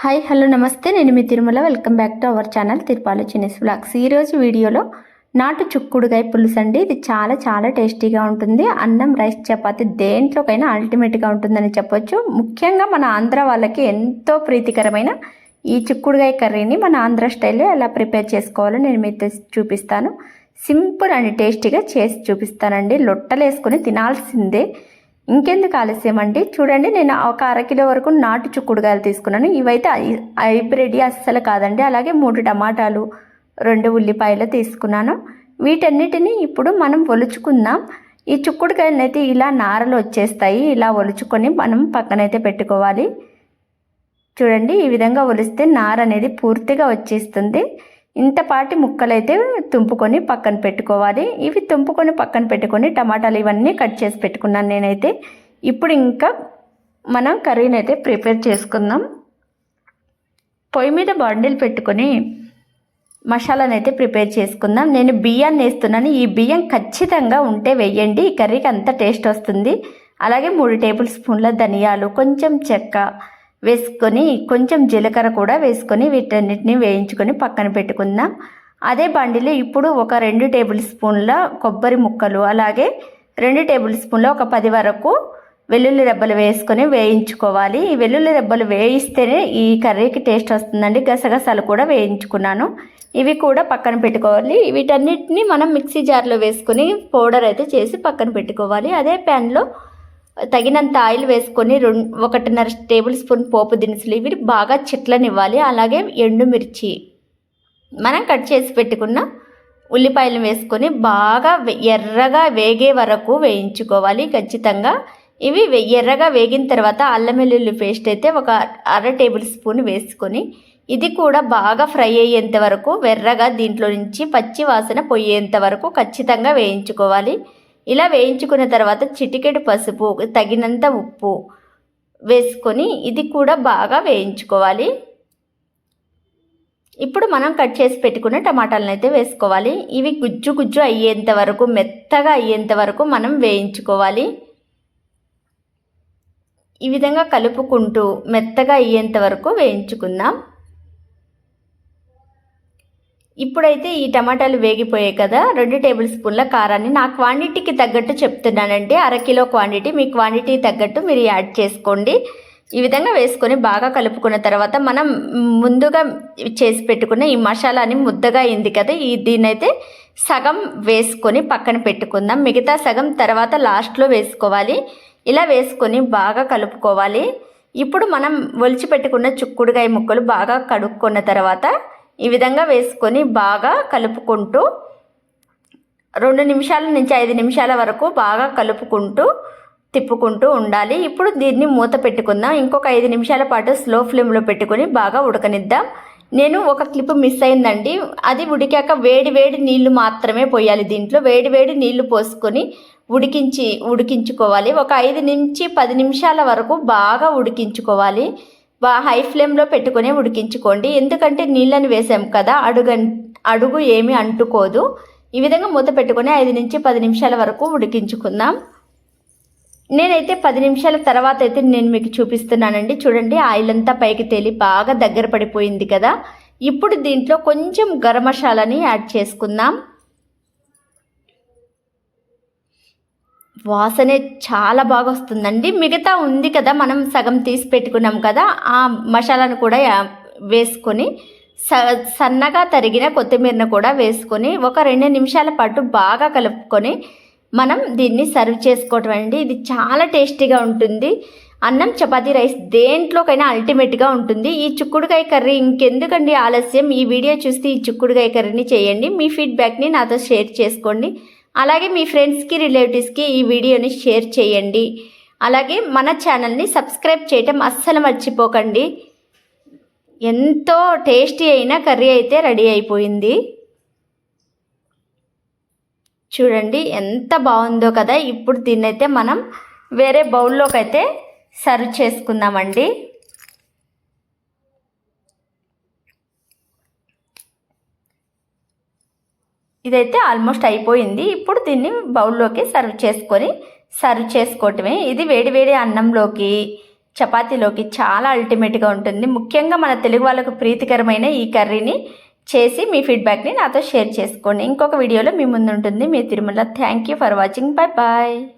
Hi hello నమస్తే. నేను మీ Tirumala. Welcome back to our channel Tirupalu చిన్నస్ బ్లాగ్స్ ఈరోజు వీడియోలో నాటు చుక్కుడుగాయ పులుసు అండి. ఇది చాలా చాలా టేస్టీగా ఉంటుంది. అన్నం రైస్ చపాతి దేంట్లోకైనా అల్టిమేట్గా ఉంటుందని చెప్పొచ్చు. ముఖ్యంగా మన ఆంధ్ర వాళ్ళకి ఎంతో ప్రీతికరమైన ఈ చిక్కుడుగాయ కర్రీని మన ఆంధ్ర స్టైల్లో ఎలా ప్రిపేర్ చేసుకోవాలో నేను మీతో చూపిస్తాను. సింపుల్ అండ్ టేస్టీగా చేసి చూపిస్తానండి. లొట్టలేసుకొని తినాల్సిందే. ఇంకెందుకు ఆలస్యం అండి? చూడండి నేను ఒక అరకిలో వరకు నాటు చుక్కుడుగాయలు తీసుకున్నాను. ఇవైతే హైబ్రిడ్ అస్సలు కాదండి. అలాగే మూడు టమాటాలు రెండు ఉల్లిపాయలు తీసుకున్నాను. వీటన్నిటిని ఇప్పుడు మనం ఒలుచుకుందాం. ఈ చుక్కుడుకాయలను అయితే ఇలా నారలు వచ్చేస్తాయి. ఇలా ఒలుచుకొని మనం పక్కనైతే పెట్టుకోవాలి. చూడండి ఈ విధంగా ఒలిస్తే నార అనేది పూర్తిగా వచ్చేస్తుంది. ఇంతపాటి ముక్కలైతే తుంపుకొని పక్కన పెట్టుకోవాలి. ఇవి తుంపుకొని పక్కన పెట్టుకొని టమాటాలు ఇవన్నీ కట్ చేసి పెట్టుకున్నాను నేనైతే. ఇప్పుడు ఇంకా మనం కర్రీని అయితే ప్రిపేర్ చేసుకుందాం. పొయ్యి మీద బండిల్ పెట్టుకొని మసాలాను అయితే ప్రిపేర్ చేసుకుందాం. నేను బియ్యాన్ని వేస్తున్నాను. ఈ బియ్యం ఖచ్చితంగా ఉంటే వేయండి. ఈ కర్రీకి అంత టేస్ట్ వస్తుంది. అలాగే మూడు టేబుల్ స్పూన్ల ధనియాలు కొంచెం చెక్క వేసుకొని కొంచెం జీలకర్ర కూడా వేసుకొని వీటన్నిటిని వేయించుకొని పక్కన పెట్టుకుందాం. అదే బండిలో ఇప్పుడు ఒక రెండు టేబుల్ స్పూన్ల కొబ్బరి ముక్కలు అలాగే రెండు టేబుల్ స్పూన్ల ఒక పది వరకు వెల్లుల్లి రెబ్బలు వేసుకొని వేయించుకోవాలి. ఈ వెల్లుల్లి రెబ్బలు వేయిస్తేనే ఈ కర్రీకి టేస్ట్ వస్తుందండి. గసగసాలు కూడా వేయించుకున్నాను. ఇవి కూడా పక్కన పెట్టుకోవాలి. వీటన్నిటిని మనం మిక్సీ జార్లో వేసుకొని పౌడర్ అయితే చేసి పక్కన పెట్టుకోవాలి. అదే ప్యాన్లో తగినంత ఆయిల్ వేసుకొని రెండు ఒకటిన్నర టేబుల్ స్పూన్ పోపు దినుసులు ఇవి బాగా చిట్లనివ్వాలి. అలాగే ఎండుమిర్చి మనం కట్ చేసి పెట్టుకున్న ఉల్లిపాయలు వేసుకొని బాగా ఎర్రగా వేగే వరకు వేయించుకోవాలి ఖచ్చితంగా. ఇవి వే- ఎర్రగా వేగిన తర్వాత అల్లం వెల్లుల్లి పేస్ట్ అయితే ఒక అర టేబుల్ స్పూన్ వేసుకొని ఇది కూడా బాగా ఫ్రై అయ్యేంత వరకు ఎర్రగా దీంట్లో నుంచి పచ్చి వాసన పోయేంత వరకు ఖచ్చితంగా వేయించుకోవాలి. ఇలా వేయించుకున్న తర్వాత చిటికెడు పసుపు తగినంత ఉప్పు వేసుకొని ఇది కూడా బాగా వేయించుకోవాలి. ఇప్పుడు మనం కట్ చేసి పెట్టుకున్న టమాటాలను అయితే వేసుకోవాలి. ఇవి గుజ్జు గుజ్జు అయ్యేంత వరకు మెత్తగా అయ్యేంత వరకు మనం వేయించుకోవాలి. ఈ విధంగా కలుపుకుంటూ మెత్తగా అయ్యేంత వరకు వేయించుకుందాం. ఇప్పుడైతే ఈ టమాటాలు వేగిపోయాయి కదా రెండు టేబుల్ స్పూన్ల కారాన్ని. నా క్వాంటిటీకి తగ్గట్టు చెప్తున్నానండి అరకిలో క్వాంటిటీ మీ క్వాంటిటీ తగ్గట్టు మీరు యాడ్ చేసుకోండి. ఈ విధంగా వేసుకొని బాగా కలుపుకున్న తర్వాత మనం ముందుగా చేసి పెట్టుకున్న ఈ మసాలాని ముద్దగా అయింది కదా ఈ దీన్నైతే సగం వేసుకొని పక్కన పెట్టుకుందాం. మిగతా సగం తర్వాత లాస్ట్లో వేసుకోవాలి. ఇలా వేసుకొని బాగా కలుపుకోవాలి. ఇప్పుడు మనం ఒలిచి పెట్టుకున్న చుక్కుడుగాయ ముక్కలు బాగా కడుక్కున్న తర్వాత ఈ విధంగా వేసుకొని బాగా కలుపుకుంటూ రెండు నిమిషాల నుంచి ఐదు నిమిషాల వరకు బాగా కలుపుకుంటూ తిప్పుకుంటూ ఉండాలి. ఇప్పుడు దీన్ని మూత పెట్టుకుందాం. ఇంకొక ఐదు నిమిషాల పాటు స్లో ఫ్లేమ్లో పెట్టుకొని బాగా ఉడకనిద్దాం. నేను ఒక క్లిప్ మిస్ అయిందండి. అది ఉడికాక వేడి వేడి నీళ్ళు మాత్రమే పోయాలి దీంట్లో. వేడి వేడి నీళ్ళు పోసుకొని ఉడికించి ఉడికించుకోవాలి. ఒక ఐదు నుంచి పది నిమిషాల వరకు బాగా ఉడికించుకోవాలి. హై ఫ్లేమ్లో పెట్టుకొని ఉడికించుకోండి. ఎందుకంటే నీళ్ళని వేసాం కదా అడుగు అడుగు ఏమి అంటుకోదు. ఈ విధంగా మూత పెట్టుకొని ఐదు నుంచి పది నిమిషాల వరకు ఉడికించుకుందాం. నేనైతే పది నిమిషాల తర్వాత అయితే నేను మీకు చూపిస్తున్నానండి. చూడండి ఆయిల్ అంతా పైకి తేలి బాగా దగ్గర పడిపోయింది కదా. ఇప్పుడు దీంట్లో కొంచెం గరం మసాలాని యాడ్ చేసుకుందాం. వాసనే చాలా బాగా వస్తుందండి మిగతా ఉంది కదా మనం సగం తీసి పెట్టుకున్నాం కదా ఆ మసాలాను కూడా వేసుకొని స సన్నగా తరిగిన కొత్తిమీరను కూడా వేసుకొని ఒక రెండు నిమిషాల పాటు బాగా కలుపుకొని మనం దీన్ని సర్వ్ చేసుకోవటం అండి. ఇది చాలా టేస్టీగా ఉంటుంది. అన్నం చపాతీ రైస్ దేంట్లోకైనా అల్టిమేట్గా ఉంటుంది. ఈ చిక్కుడుకాయ కర్రీ ఇంకెందుకండి ఆలస్యం? ఈ వీడియో చూస్తే ఈ చిక్కుడుకాయ కర్రీని చేయండి. మీ ఫీడ్బ్యాక్ని నాతో షేర్ చేసుకోండి. అలాగే మీ ఫ్రెండ్స్కి రిలేటివ్స్కి ఈ వీడియోని షేర్ చేయండి. అలాగే మన ఛానల్ని సబ్స్క్రైబ్ చేయటం అస్సలు మర్చిపోకండి. ఎంతో టేస్టీ అయిన కర్రీ అయితే రెడీ అయిపోయింది. చూడండి ఎంత బాగుందో కదా. ఇప్పుడు దీన్నైతే మనం వేరే బౌల్లోకి అయితే సర్వ్ చేసుకుందామండి. ఇదైతే ఆల్మోస్ట్ అయిపోయింది. ఇప్పుడు దీన్ని బౌల్లోకి సర్వ్ చేసుకొని సర్వ్ చేసుకోవటమే. ఇది వేడి వేడి అన్నంలోకి చపాతీలోకి చాలా అల్టిమేట్గా ఉంటుంది. ముఖ్యంగా మన తెలుగు వాళ్ళకు ప్రీతికరమైన ఈ కర్రీని చేసి మీ ఫీడ్బ్యాక్ని నాతో షేర్ చేసుకోండి. ఇంకొక వీడియోలో మీ ముందు ఉంటుంది మీ Tirumala. Thank you for watching bye bye